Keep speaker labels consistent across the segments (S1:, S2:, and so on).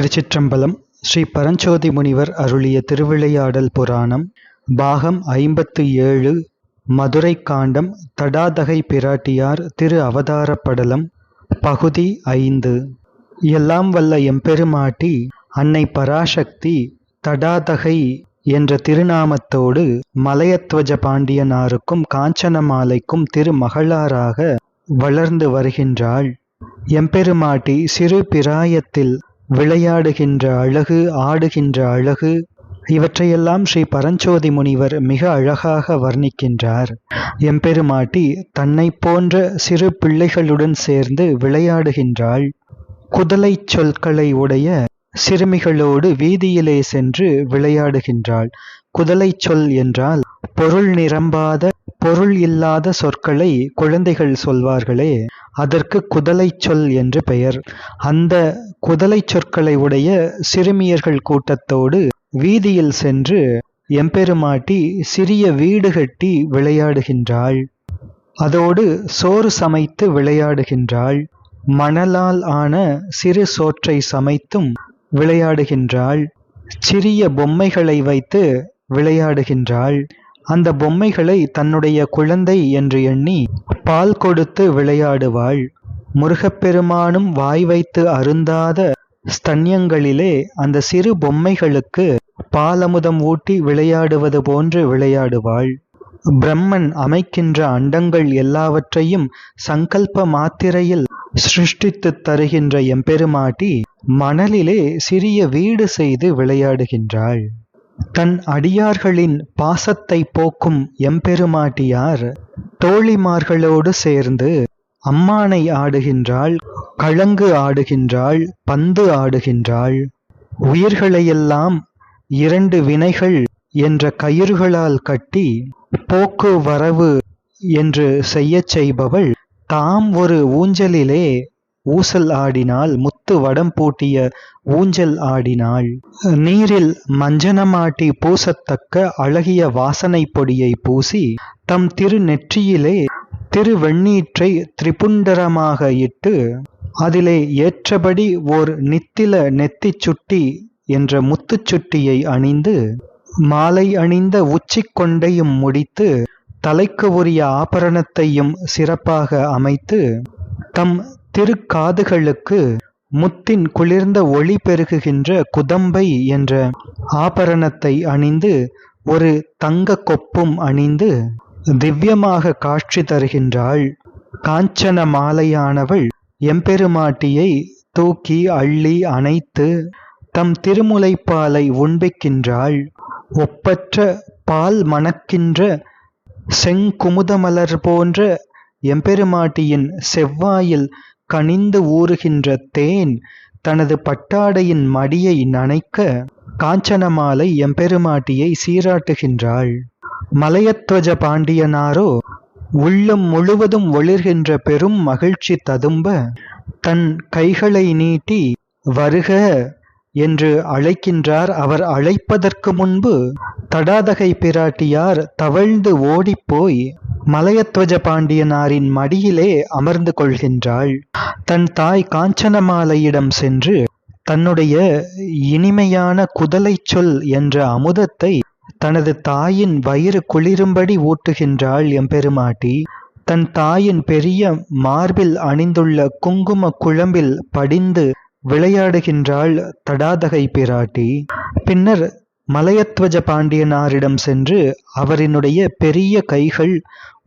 S1: திருச்சிற்றம்பலம் ஸ்ரீ பரஞ்சோதி முனிவர் அருளிய திருவிளையாடல் புராணம் பாகம் ஐம்பத்து ஏழு மதுரை காண்டம் தடாதகை பிராட்டியார் திரு அவதார படலம் பகுதி ஐந்து. எல்லாம் வல்ல எம்பெருமாட்டி அன்னை பராசக்தி தடாதகை என்ற திருநாமத்தோடு மலையத்வஜ பாண்டியனாருக்கும் காஞ்சனமாலைக்கும் திருமகளாராக வளர்ந்து வருகின்றாள். எம்பெருமாட்டி சிறு பிராயத்தில் விளையாடுகின்ற அழகு ஆடுகின்ற அழகு இவற்றையெல்லாம் ஸ்ரீ பரஞ்சோதி முனிவர் மிக அழகாக வர்ணிக்கின்றார். எம்பெருமாட்டி தன்னை போன்ற சிறு பிள்ளைகளுடன் சேர்ந்து விளையாடுகின்றாள். குதலை சொற்களை உடைய சிறுமிகளோடு வீதியிலே சென்று விளையாடுகின்றாள். குதலை சொல் என்றால் பொருள் நிரம்பாத பொருள் இல்லாத சொற்களை குழந்தைகள் சொல்வார்களே அதற்கு குதலை சொல் என்று பெயர். அந்த குதலை சொற்களை உடைய சிறுமியர்கள் கூட்டத்தோடு வீதியில் சென்று எம்பெருமாட்டி சிறிய வீடு கட்டி விளையாடுகின்றாள். அதோடு சோறு சமைத்து விளையாடுகின்றாள். மணலால் ஆன சிறு சோற்றை சமைத்தும் விளையாடுகின்றாள். சிறிய பொம்மைகளை வைத்து விளையாடுகின்றாள். அந்த பொம்மைகளை தன்னுடைய குழந்தை என்று எண்ணி பால் கொடுத்து விளையாடுவாள். முருகப்பெருமானும் வாய் வைத்து அருந்தாத ஸ்தன்யங்களிலே அந்த சிறு பொம்மைகளுக்கு பாலமுதம் ஊட்டி விளையாடுவது போன்று விளையாடுவாள். பிரம்மன் அமைக்கின்ற அண்டங்கள் எல்லாவற்றையும் சங்கல்ப மாத்திரையில் சிருஷ்டித்து தருகின்ற எம்பெருமாட்டி மணலிலே சிறிய வீடு செய்து விளையாடுகின்றாள். தன் அடியார்களின் பாசத்தை போக்கும் எம்பெருமாட்டியார் தோழிமார்களோடு சேர்ந்து அம்மானை ஆடுகின்றாள் கழங்கு ஆடுகின்றாள் பந்து ஆடுகின்றாள். உயிர்களையெல்லாம் இரண்டு வினைகள் என்ற கயிறுகளால் கட்டி போக்கு வரவு என்று செய்யச் செய்பவள் தாம் ஒரு ஊஞ்சலிலே ஊசல் ஆடினாள் முத்து வடம் பூட்டிய ஊஞ்சல் ஆடினாள். நீரில் மஞ்சனமாட்டி பூசத்தக்க அழகிய வாசனை பொடியை பூசி தம் திரு நெற்றியிலே திருவெண்ணீற்றை திரிபுண்டரமாக இட்டு அதிலே ஏற்றபடி ஓர் நித்தில நெத்திச் சுட்டி என்ற முத்துச் சுட்டியை அணிந்து மாலை அணிந்த உச்சிக் கொண்டையும் முடித்து தலைக்கு உரிய ஆபரணத்தையும் சிறப்பாக அமைத்து தம் திருக்காதுகளுக்கு முத்தின் குளிர்ந்த ஒளி பெருகுகின்ற குதம்பை என்ற ஆபரணத்தை அணிந்து ஒரு தங்க கொப்பும் அணிந்து திவ்யமாக காட்சி தருகின்றாள். காஞ்சன மாலையானவள் எம்பெருமாட்டியை தூக்கி அள்ளி அணைத்து தம் திருமுலைப்பாலை உண்பிக்கின்றாள். ஒப்பற்ற பால் மணக்கின்ற செங்குமுதமலர் போன்ற எம்பெருமாட்டியின் செவ்வாயில் கனிந்து ஊறுகின்ற தேன் தனது பட்டாடையின் மடியை நனைக்க காஞ்சனமாலை எம்பெருமாட்டியை சீராட்டுகின்றாள். மலையத்வஜ பாண்டியனாரோ உள்ளம் முழுவதும் ஒளிர்கின்ற பெரும் மகிழ்ச்சி ததும்ப தன் கைகளை நீட்டி வருக என்று அழைக்கின்றார். அவர் அழைப்பதற்கு முன்பு தடாதகை பிராட்டியார் தவழ்ந்து ஓடிப்போய் மலையத்வஜ பாண்டியனாரின் மடியிலே அமர்ந்து கொள்கின்றாள். தன் தாய் காஞ்சனமாலையிடம் சென்று தன்னுடைய இனிமையான குதலை சொல் என்ற அமுதத்தை தனது தாயின் வயிறு குளிரும்படி ஊட்டுகின்றாள் எம்பெருமாட்டி. தன் தாயின் பெரிய மார்பில் அணிந்துள்ள குங்கும குழம்பில் படிந்து விளையாடுகின்றாள் தடாதகை பிராட்டி. பின்னர் மலையத்வஜ பாண்டியனாரிடம் சென்று அவரினுடைய பெரிய கைகள்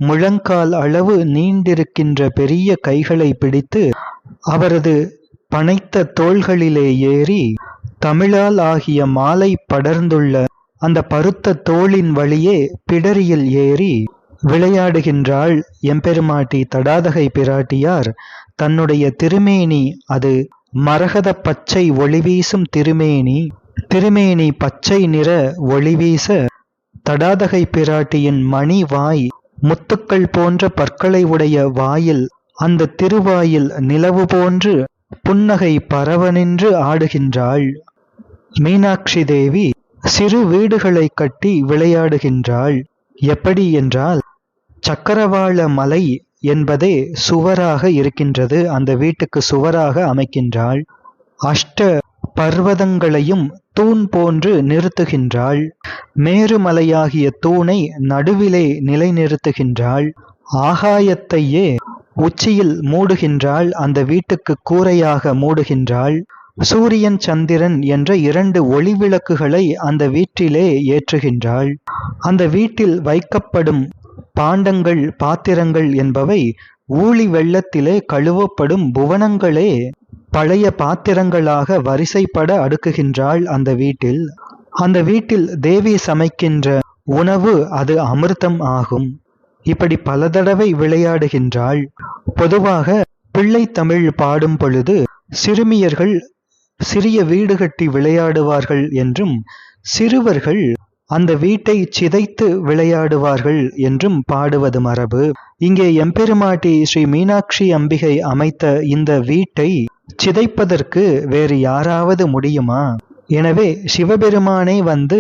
S1: முழங்கால் அளவு நீண்டிருக்கின்ற பெரிய கைகளை பிடித்து அவரது பனைத்த தோள்களிலே ஏறி தமிழால் ஆகிய மாலை படர்ந்துள்ள அந்த பருத்த தோளின் வழியே பிடரியில் ஏறி விளையாடுகின்றாள். எம்பெருமாட்டி தடாதகை பிராட்டியார் தன்னுடைய திருமேனி அது மரகத பச்சை ஒளிவீசும் திருமேனி திருமேனி பச்சை நிற ஒளிவீச தடாதகை பிராட்டியின் மணி வாய் முத்துக்கள் போன்ற பற்களை உடைய வாயில் அந்த திருவாயில் நிலவு போன்று புன்னகை பரவனின்று ஆடுகின்றாள். மீனாட்சி தேவி சிறு வீடுகளை கட்டி விளையாடுகின்றாள். எப்படி என்றால் சக்கரவாள மலை என்பதே சுவராக இருக்கின்றது. அந்த வீட்டுக்கு சுவராக அமைக்கின்றாள். அஷ்ட பர்வதங்களையும் தூண் போன்று நிறுத்துகின்றாள். மேருமலையாகிய தூணை நடுவிலே நிலைநிறுத்துகின்றாள். ஆகாயத்தையே உச்சியில் மூடுகின்றாள். அந்த வீட்டுக்கு கூரையாக மூடுகின்றாள். சூரியன் சந்திரன் என்ற இரண்டு ஒளிவிளக்குகளை அந்த வீட்டிலே ஏற்றுகின்றாள். அந்த வீட்டில் வைக்கப்படும் பாண்டங்கள் பாத்திரங்கள் என்பவை ஊழி வெள்ளத்திலே கழுவப்படும் புவனங்களே. பழைய பாத்திரங்களாக வரிசைப்பட அடுக்குகின்றாள் அந்த வீட்டில். அந்த வீட்டில் தேவி சமைக்கின்ற உணவு அது அமிர்தம் ஆகும். இப்படி பல தடவை விளையாடுகின்றாள். பொதுவாக பிள்ளை தமிழ் பாடும் பொழுது சிறுமியர்கள் சிறிய வீடு கட்டி விளையாடுவார்கள் என்றும் சிறுவர்கள் அந்த வீட்டை சிதைத்து விளையாடுவார்கள் என்றும் பாடுவது மரபு. இங்கே எம்பெருமாட்டி ஸ்ரீ மீனாட்சி அம்பிகை அமைத்த இந்த வீட்டை சிதைப்பதற்கு வேறு யாராவது முடியுமா? எனவே சிவபெருமானே வந்து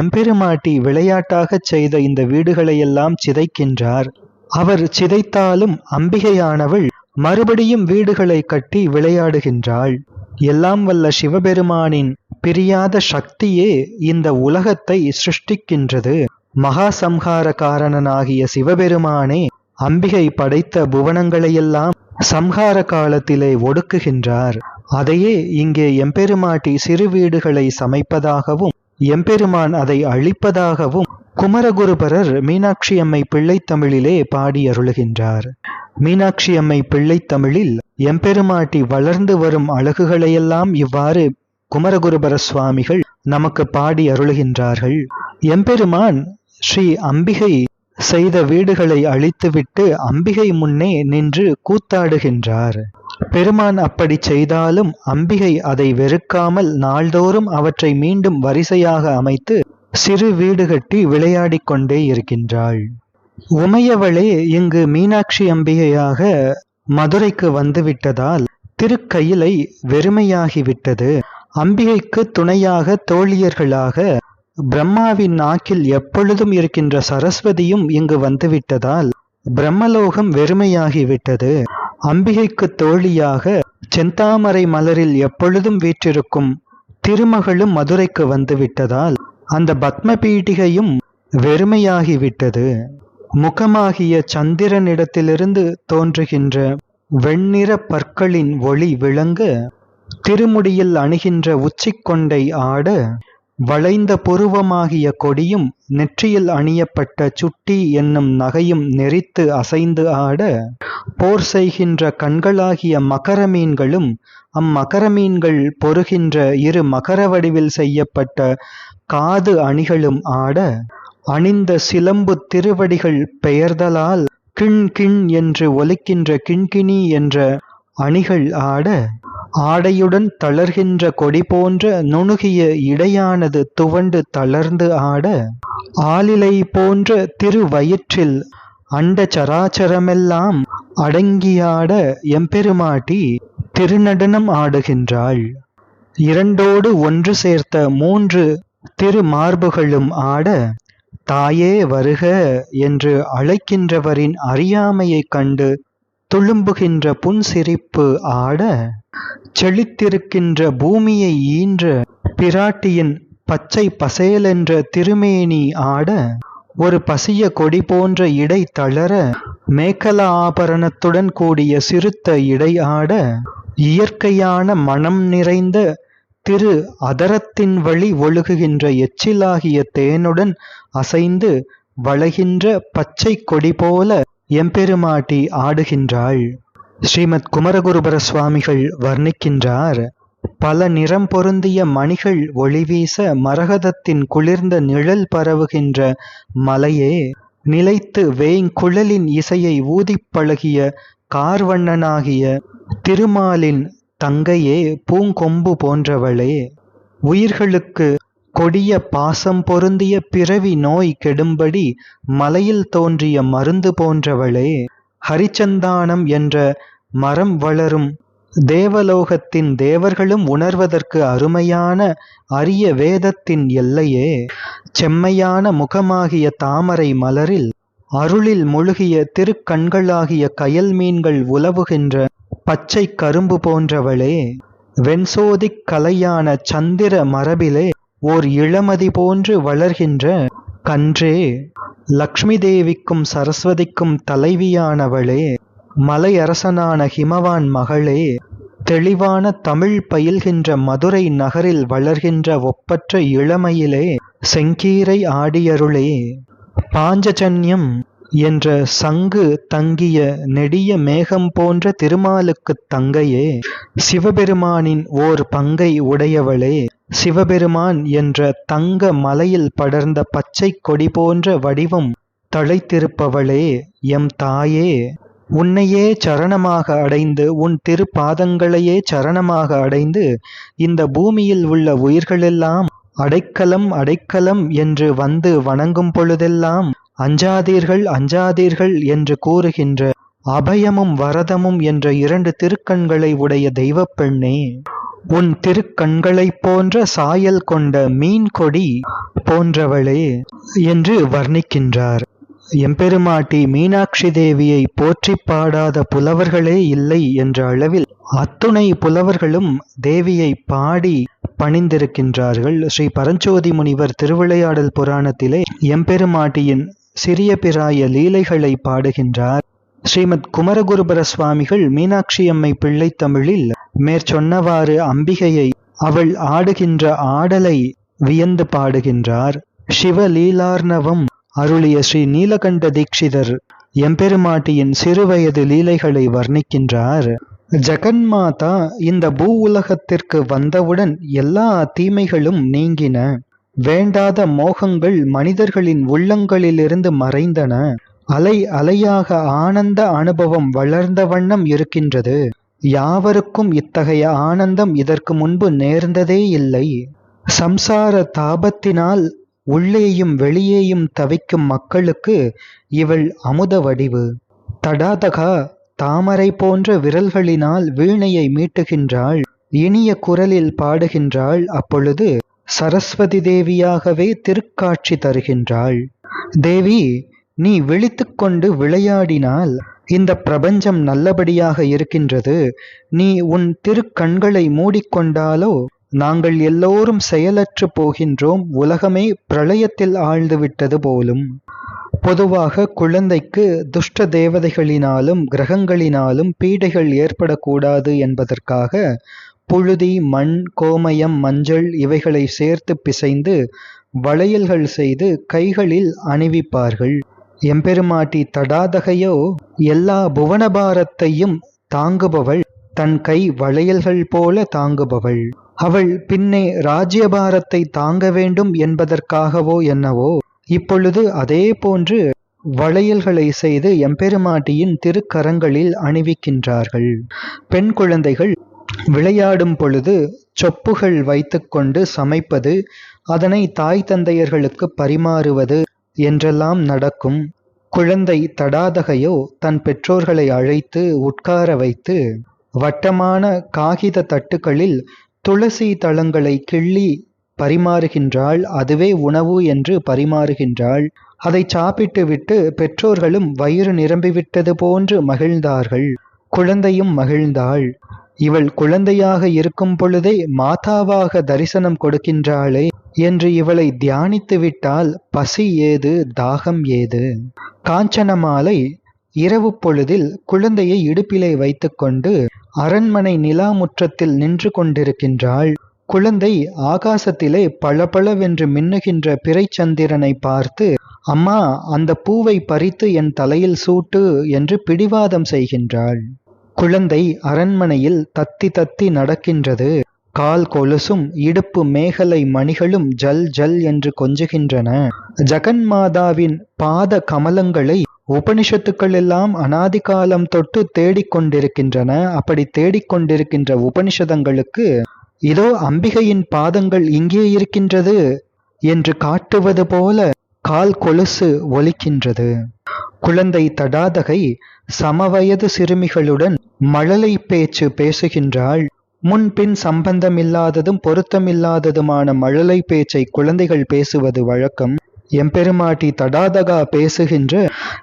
S1: எம்பெருமாட்டி விளையாட்டாகச் செய்த இந்த வீடுகளையெல்லாம் சிதைக்கின்றார். அவர் சிதைத்தாலும் அம்பிகையானவள் மறுபடியும் வீடுகளை கட்டி விளையாடுகின்றாள். எல்லாம் வல்ல சிவபெருமானின் பிரியாத சக்தியே இந்த உலகத்தை சிருஷ்டிக்கின்றது. மகா சம்ஹார காரணனாகிய சிவபெருமானே அம்பிகை படைத்த புவனங்களையெல்லாம் சம்ஹார காலத்திலே ஒடுக்குகின்றார். அதையே இங்கே எம்பெருமாட்டி சிறு வீடுகளை சமைப்பதாகவும் எம்பெருமான் அதை அழிப்பதாகவும் குமரகுருபரர் மீனாட்சி அம்மை பிள்ளைத்தமிழிலே பாடி அருளுகின்றார் மீனாட்சி அம்மை பிள்ளைத்தமிழில் எம்பெருமாட்டி வளர்ந்து வரும் அழகுகளையெல்லாம் இவ்வாறு குமரகுருபர சுவாமிகள் நமக்கு பாடி அருளுகின்றார்கள். எம்பெருமான் ஸ்ரீ அம்பிகை செய்த வீடுகளை அழித்துவிட்டு அம்பிகை முன்னே நின்று கூத்தாடுகின்றார். பெருமான் அப்படி செய்தாலும் அம்பிகை அதை வெறுக்காமல் நாள்தோறும் அவற்றை மீண்டும் வரிசையாக அமைத்து சிறு வீடு கட்டி விளையாடிக் கொண்டே இருக்கின்றாள். உமையவளே இங்கு மீனாட்சி அம்பிகையாக மதுரைக்கு வந்துவிட்டதால் திருக்கயிலை வெறுமையாகிவிட்டது. அம்பிகைக்கு துணையாக தோழியர்களாக பிரம்மாவின் நாக்கில் எப்பொழுதும் இருக்கின்ற சரஸ்வதியும் இங்கு வந்துவிட்டதால் பிரம்மலோகம் வெறுமையாகிவிட்டது. அம்பிகைக்கு தோழியாக செந்தாமரை மலரில் எப்பொழுதும் வீற்றிருக்கும் திருமகளும் மதுரைக்கு வந்துவிட்டதால் அந்த பத்ம பீடிகையும் வெறுமையாகிவிட்டது. முகமாகிய சந்திரனிடத்திலிருந்து தோன்றுகின்ற வெண்ணிற பற்களின் ஒளி விளங்க திருமுடியில் அணுகின்ற உச்சிக்கொண்டை ஆட வளைந்த புருவமாகிய கொடியும் நெற்றியில் அணியப்பட்ட சுட்டி என்னும் நகையும் நெறித்து அசைந்து ஆட போர் செய்கின்ற கண்களாகிய மகர மீன்களும் அம்மகர மீன்கள் பொறுகின்ற இரு மகர வடிவில் செய்யப்பட்ட காது அணிகளும் ஆட அணிந்த சிலம்பு திருவடிகள் பெயர்தலால் கிண் கிண் என்று ஒலிக்கின்ற கிண்கிணி என்ற அணிகள் ஆட ஆடையுடன் தளர்கின்ற கொடி போன்ற நுணுகிய இடையானது துவண்டு தளர்ந்து ஆட ஆளிலை போன்ற திருவயிற்றில் அண்ட சராச்சரமெல்லாம் அடங்கியாட எம்பெருமாட்டி திருநடனம் ஆடுகின்றாள். இரண்டோடு ஒன்று சேர்த்த மூன்று திருமார்புகளும் ஆட தாயே வருக என்று அழைக்கின்றவரின் அறியாமையைக் கண்டு துளும்புகின்ற புன்சிரிப்பு ஆட செழித்திருக்கின்ற பூமியை ஈன்ற பிராட்டியின் பச்சை பசேலென்ற திருமேனி ஆட ஒரு பசிய கொடி போன்ற இடை தளர மேக்கல ஆபரணத்துடன் கூடிய சிறுத்த இடை ஆட இயற்கையான மனம் நிறைந்த திரு அதரத்தின் வழி ஒழுகுகின்ற எச்சிலாகிய தேனுடன் அசைந்து வளைகின்ற பச்சை கொடி போல எம்பெருமாட்டி ஆடுகின்றாள். ஸ்ரீமத் குமரகுருபர சுவாமிகள் வர்ணிக்கின்றார் பல நிறம் பொருந்திய மணிகள் ஒளிவீச மரகதத்தின் குளிர்ந்த நிழல் பரவுகின்ற மலையே நிலைத்து வேய்குழலின் இசையை ஊதிப் பழகிய கார்வண்ணனாகிய திருமாலின் தங்கையே பூங்கொம்பு போன்றவளே உயிர்களுக்கு கொடிய பாசம் பொருந்திய பிறவி நோய் கெடும்படி மலையில் தோன்றிய மருந்து போன்றவளே ஹரிச்சந்தானம் என்ற மரம் வளரும் தேவலோகத்தின் தேவர்களும் உணர்வதற்கு அருமையான அரிய வேதத்தின் எல்லையே. செம்மையான முகமாகிய தாமரை மலரில் அருளில் முழுகிய திருக்கண்களாகிய கயல் மீன்கள் உலவுகின்ற பச்சை கரும்பு போன்றவளே வெண்சோதிக் கலையான சந்திர மரபிலே ஓர் இளமதி போன்று வளர்கின்ற கன்றே லக்ஷ்மி தேவிக்கும் சரஸ்வதிக்கும் தலைவியானவளே மலையரசனான ஹிமவான் மகளே தெளிவான தமிழ் பயில்கின்ற மதுரை நகரில் வளர்கின்ற ஒப்பற்ற இளமையிலே செங்கீரை ஆடியருளே. பாஞ்சஜன்யம் என்ற சங்கு தங்கிய நெடிய மேகம் போன்ற திருமாலுக்குத் தங்கையே சிவபெருமானின் ஓர் பங்கை உடையவளே சிவபெருமான் என்ற தங்க மலையில் படர்ந்த பச்சை கொடி போன்ற வடிவம் தழைத்திருப்பவளே எம் தாயே உன்னையே சரணமாக அடைந்து உன் திருப்பாதங்களையே சரணமாக அடைந்து இந்த பூமியில் உள்ள உயிர்களெல்லாம் அடைக்கலம் அடைக்கலம் என்று வந்து வணங்கும் பொழுதெல்லாம் அஞ்சாதீர்கள் அஞ்சாதீர்கள் என்று கூறுகின்ற அபயமும் வரதமும் என்ற இரண்டு திருக்கண்களை உடைய தெய்வப் பெண்ணே உன் திருக்கண்களைப் போன்ற சாயல் கொண்ட மீன் கொடி போன்றவளே என்று வர்ணிக்கின்றார். எம்பெருமாட்டி மீனாட்சி தேவியை போற்றிப் பாடாத புலவர்களே இல்லை என்ற அளவில் அத்துணை புலவர்களும் தேவியை பாடி பணிந்திருக்கின்றார்கள். ஸ்ரீ பரஞ்சோதி முனிவர் திருவிளையாடல் புராணத்திலே எம்பெருமாட்டியின் சிறிய பிராய லீலைகளை பாடுகின்றார். ஸ்ரீமத் குமரகுருபர சுவாமிகள் மீனாட்சி அம்மை பிள்ளை தமிழில் மேற்சொன்னவாறு அம்பிகையை அவள் ஆடுகின்ற ஆடலை வியந்து பாடுகின்றார். சிவலீலார்ணவம் அருளிய ஸ்ரீ நீலகண்ட தீட்சிதர் எம்பெருமாட்டியின் சிறுவயது லீலைகளை வர்ணிக்கின்றார். ஜெகன்மாதா இந்த பூ உலகத்திற்கு வந்தவுடன் எல்லா தீமைகளும் நீங்கின. வேண்டாத மோகங்கள் மனிதர்களின் உள்ளங்களிலிருந்து மறைந்தன. அலை அலையாக ஆனந்த அனுபவம் வளர்ந்த வண்ணம் இருக்கின்றது. யாவருக்கும் இத்தகைய ஆனந்தம் இதற்கு முன்பு நேர்ந்ததே இல்லை. சம்சார தாபத்தினால் உள்ளேயும் வெளியேயும் தவிக்கும் மக்களுக்கு இவள் அமுத வடிவு. தடாதகா தாமரை போன்ற விரல்களினால் வீணையை மீட்டுகின்றாள். இனிய குரலில் பாடுகின்றாள் அப்பொழுது சரஸ்வதி தேவியாகவே திருக்காட்சி தருகின்றாள். தேவி நீ விழித்துக்கொண்டு விளையாடினால் இந்த பிரபஞ்சம் நல்லபடியாக இருக்கின்றது. நீ உன் திருக்கண்களை மூடிக்கொண்டாலோ நாங்கள் எல்லோரும் செயலற்று போகின்றோம். உலகமே பிரளயத்தில் ஆழ்ந்துவிட்டது போலும். பொதுவாக குழந்தைக்கு துஷ்ட தேவதைகளினாலும் கிரகங்களினாலும் பீடைகள் ஏற்படக்கூடாது என்பதற்காக புழுதி மண் கோமயம் மஞ்சள் இவைகளை சேர்த்து பிசைந்து வளையல்கள் செய்து கைகளில் அணிவிப்பார்கள். எம்பெருமாட்டி தடாதகையோ எல்லா புவனபாரத்தையும் தாங்குபவள். தன் கை வளையல்கள் போல தாங்குபவள். அவள் பின்னே ராஜ்யபாரத்தை தாங்க வேண்டும் என்பதற்காகவோ என்னவோ இப்பொழுது அதே போன்று வளையல்களை செய்து எம்பெருமாட்டியின் திருக்கரங்களில் அணிவிக்கின்றார்கள். பெண் குழந்தைகள் விளையாடும் பொழுது சொப்புகள் வைத்துக்கொண்டு சமைப்பது அதனை தாய் தந்தையர்களுக்கு பரிமாறுவது என்றெல்லாம் நடக்கும். குழந்தை தடாதகையோ தன் பெற்றோர்களை அழைத்து உட்கார வைத்து வட்டமான காகித தட்டுகளில் துளசி தளங்களை கிள்ளி பரிமாறுகின்றாள் அதுவே உணவு என்று பரிமாறுகின்றாள். அதை சாப்பிட்டு விட்டு பெற்றோர்களும் வயிறு நிரம்பிவிட்டது போன்று மகிழ்ந்தார்கள். குழந்தையும் மகிழ்ந்தாள். இவள் குழந்தையாக இருக்கும் பொழுதே மாதாவாக தரிசனம் கொடுக்கின்றாளே என்று இவளை தியானித்து விட்டால் பசி ஏது தாகம் ஏது? காஞ்சனமாலை இரவு பொழுதில் குழந்தையை இடுப்பிலே வைத்துக்கொண்டு அரண்மனை நிலா முற்றத்தில் நின்று கொண்டிருக்கின்றாள். குழந்தை ஆகாசத்திலே பளபளவென்று மின்னுகின்ற பிறைச்சந்திரனை பார்த்து அம்மா அந்த பூவை பறித்து என் தலையில் சூட்டு என்று பிடிவாதம் செய்கின்றாள். குழந்தை அரண்மனையில் தத்தி தத்தி நடக்கின்றது. கால் கொலுசும் இடுப்பு மேகலை மணிகளும் ஜல் ஜல் என்று கொஞ்சுகின்றன. ஜெகன்மாதாவின் பாத கமலங்களை உபனிஷத்துக்கள் எல்லாம் அனாதி காலம் தொட்டு தேடிக்கொண்டிருக்கின்றன. அப்படி தேடிக்கொண்டிருக்கின்ற உபனிஷதங்களுக்கு இதோ அம்பிகையின் பாதங்கள் இங்கே இருக்கின்றது என்று காட்டுவது போல கால் கொலுசு ஒலிக்கின்றது. குழந்தை தடாதகை சமவயது சிறுமிகளுடன் மழலை பேச்சு பேசுகின்றாள். முன்பின் சம்பந்தமில்லாததும் பொருத்தமில்லாததுமான மழலை பேச்சை குழந்தைகள் பேசுவது வழக்கம். எம்பெருமாட்டி தடாதகா பேசுகின்ற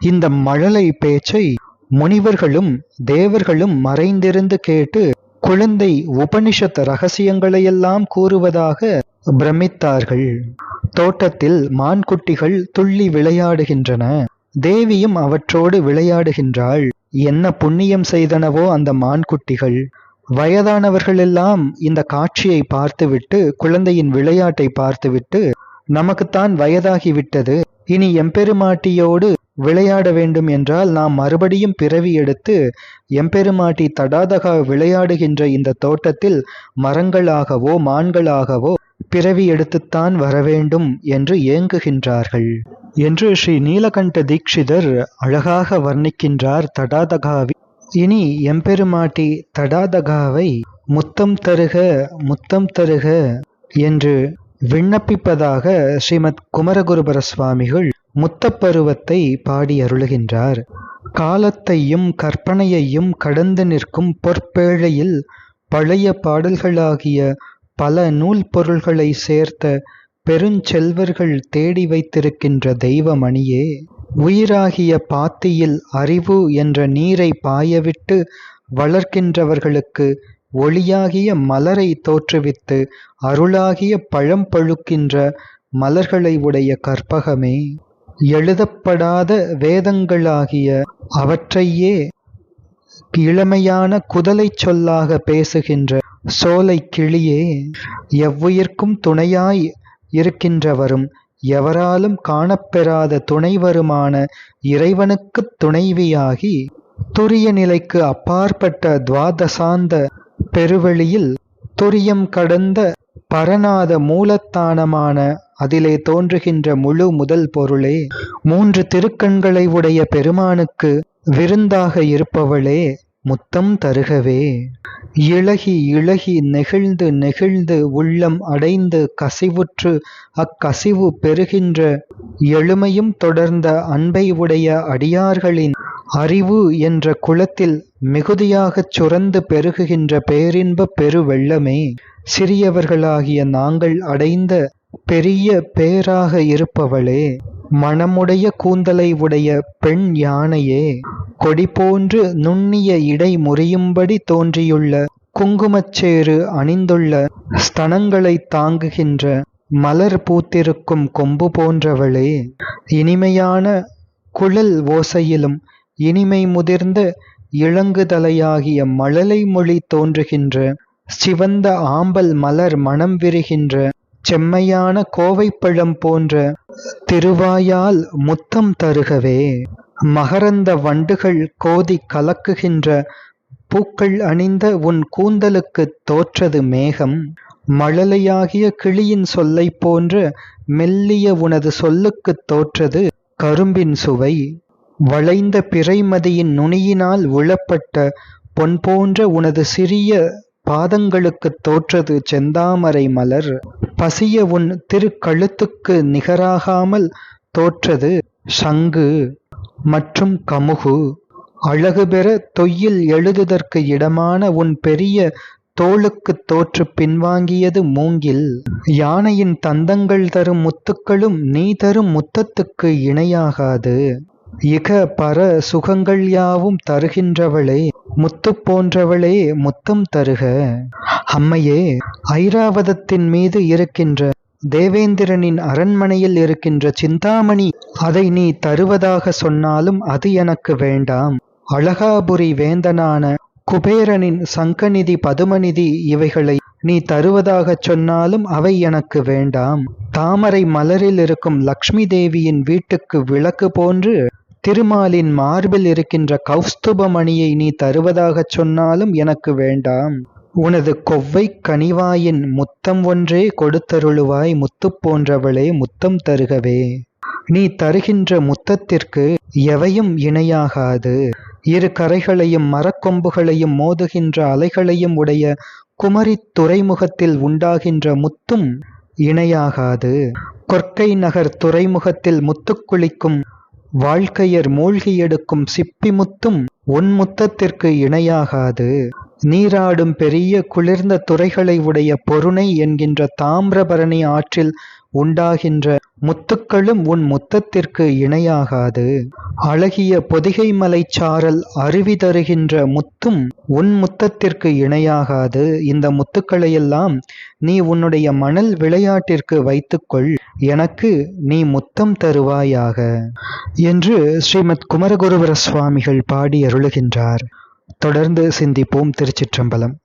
S1: இந்த மழலை பேச்சை முனிவர்களும் தேவர்களும் மறைந்திருந்து கேட்டு குழந்தை உபனிஷத் ரகசியங்களையெல்லாம் கூறுவதாக பிரமித்தார்கள். தோட்டத்தில் மான்குட்டிகள் துள்ளி விளையாடுகின்றன. தேவியும் அவற்றோடு விளையாடுகின்றாள். என்ன புண்ணியம் செய்தனவோ அந்த மான்குட்டிகள். வயதானவர்களெல்லாம் இந்த காட்சியை பார்த்துவிட்டு குழந்தையின் விளையாட்டை பார்த்துவிட்டு நமக்குத்தான் வயதாகிவிட்டது. இனி எம்பெருமாட்டியோடு விளையாட வேண்டும் என்றால் நாம் மறுபடியும் பிறவி எடுத்து எம்பெருமாட்டி தடாதகா விளையாடுகின்ற இந்த தோட்டத்தில் மரங்களாகவோ மான்களாகவோ பிறவி எடுத்துத்தான் வரவேண்டும் என்று ஏங்குகின்றார்கள். என்று ஸ்ரீ நீலகண்ட தீக்ஷிதர் அழகாக வர்ணிக்கின்றார் தடாதகாவி. இனி எம்பெருமாட்டி தடாதகாவை முத்தம் தருக முத்தம் தருக என்று விண்ணப்பிப்பதாக ஸ்ரீமத் குமரகுருபர சுவாமிகள் முத்தப்பருவத்தை பாடி அருளுகின்றார் காலத்தையும் கற்பனையையும் கடந்து நிற்கும் பொற்பேழையில் பழைய பாடல்களாகிய பல நூல் பொருள்களை சேர்த்த பெருஞ்செல்வர்கள் தேடி வைத்திருக்கின்ற தெய்வமணியே உயிராகிய பாத்தியில் அறிவு என்ற நீரை பாயவிட்டு வளர்க்கின்றவர்களுக்கு ஒளியாகிய மலரை தோற்றுவித்து அருளாகிய பழம் பழுக்கின்ற மலர்களை உடைய கற்பகமே. எழுதப்படாத வேதங்களாகிய அவற்றையே இளமையான குதலைச் சொல்லாக பேசுகின்ற சோலை கிளியே எவ்வுயிர்க்கும் துணையாய் இருக்கின்றவரும் எவராலும் காணப்பெறாத துணைவருமான இறைவனுக்குத் துணைவியாகி துரிய நிலைக்கு அப்பாற்பட்ட துவாதசாந்த பெருவெளியில் துரியம் கடந்த பரநாத மூலத்தானமான அதிலே தோன்றுகின்ற முழு முதல் பொருளே மூன்று திருக்கண்களை உடைய பெருமானுக்கு விருந்தாக இருப்பவளே முத்தம் தருகவே. இளகி இளகி நெகிழ்ந்து நெகிழ்ந்து உள்ளம் அடைந்து கசிவுற்று அக்கசிவு பெறுகின்ற எழுமையும் தொடர்ந்த அன்பை உடைய அடியார்களின் அறிவு என்ற குளத்தில் மிகுதியாகச் சுரந்து பெருகுகின்ற பேரின்ப பெருவெள்ளமே. சிறியவர்களாகிய நாங்கள் அடைந்த பெரிய பேராக இருப்பவளே. மணமுடைய கூந்தலை உடைய பெண் யானையே கொடி போன்று நுண்ணிய இடை முறியும்படி தோன்றியுள்ள குங்குமச்சேறு அணிந்துள்ள ஸ்தனங்களை தாங்குகின்ற மலர் பூத்திருக்கும் கொம்பு போன்றவளே இனிமையான குழல் ஓசையிலும் இனிமை முதிர்ந்த இளங்குதலையாகிய மழலை மொழி தோன்றுகின்ற சிவந்த ஆம்பல் மலர் மனம் விரிகின்ற செம்மையான கோவைப்பழம் போன்ற திருவாயால் முத்தம் தருகவே. மகரந்த வண்டுகள் கோதி கலக்குகின்ற பூக்கள் அணிந்த உன் கூந்தலுக்குத் தோற்றது மேகம். மழலையாகிய கிளியின் சொல்லைப் போன்ற மெல்லிய உனது சொல்லுக்குத் தோற்றது கரும்பின் சுவை. வளைந்த பிறைமதியின் நுனியினால் உழப்பட்ட பொன் போன்ற உனது சிறிய பாதங்களுக்குத் தோற்றது செந்தாமரை மலர் பசிய உன் திருக்கழுத்துக்கு நிகராகாமல் தோற்றது சங்கு மற்றும் கமுகு. அழகு பெற தொய்யில் எழுதுதற்கு இடமான உன் பெரிய தோளுக்குத் தோற்று பின்வாங்கியது மூங்கில். யானையின் தந்தங்கள் தரும் முத்துக்களும் நீ தரும் முத்தத்துக்கு இணையாகாது. இக பர சுகங்கள் யாவும் தருகின்றவளே. முத்து போன்றவளே முத்தம் தருக. அம்மையே ஐராவதத்தின் மீது இருக்கின்ற தேவேந்திரனின் அரண்மனையில் இருக்கின்ற சிந்தாமணி அதை நீ தருவதாக சொன்னாலும் அது எனக்கு வேண்டாம். அழகாபுரி வேந்தனான குபேரனின் சங்கநிதி பதுமநிதி இவைகளை நீ தருவதாகச் சொன்னாலும் அவை எனக்கு வேண்டாம். தாமரை மலரில் இருக்கும் லக்ஷ்மி தேவியின் வீட்டுக்கு விளக்கு போன்று திருமாலின் மார்பில் இருக்கின்ற கௌஸ்துபமணியை நீ தருவதாகச் சொன்னாலும் எனக்கு வேண்டாம். உனது கொவ்வை கனிவாயின் முத்தம் ஒன்றே கொடுத்தருளுவாய் முத்து போன்றவளே முத்தம் தருகவே. நீ தருகின்ற முத்தத்திற்கு எவையும் இணையாகாது. இரு கரைகளையும் மரக்கொம்புகளையும் மோதுகின்ற அலைகளையும் உடைய குமரித் துறைமுகத்தில் உண்டாகின்ற முத்தும் இணையாகாது. கொற்கை நகர் துறைமுகத்தில் முத்துக்குளிக்கும் வாழ்க்கையர் மூழ்கி எடுக்கும் சிப்பி முத்தும் உன் முத்தத்திற்கு இணையாகாது. நீராடும் பெரிய குளிர்ந்த துறைகளை உடைய பொருணை என்கின்ற தாமிரபரணி ஆற்றில் உண்டாகின்ற முத்துக்களும் உன் முத்தத்திற்கு இணையாகாது. அழகிய பொதிகை மலைச்சாரல் அருவி தருகின்ற முத்தும் உன் முத்தத்திற்கு இணையாகாது. இந்த முத்துக்களையெல்லாம் நீ உன்னுடைய மணல் விளையாட்டிற்கு வைத்துக்கொள். எனக்கு நீ முத்தம் தருவாயாக என்று ஸ்ரீமத் குமரகுருவர சுவாமிகள் பாடி அருளுகின்றார் தொடர்ந்து சிந்திப்போம் திருச்சிற்றம்பலம்.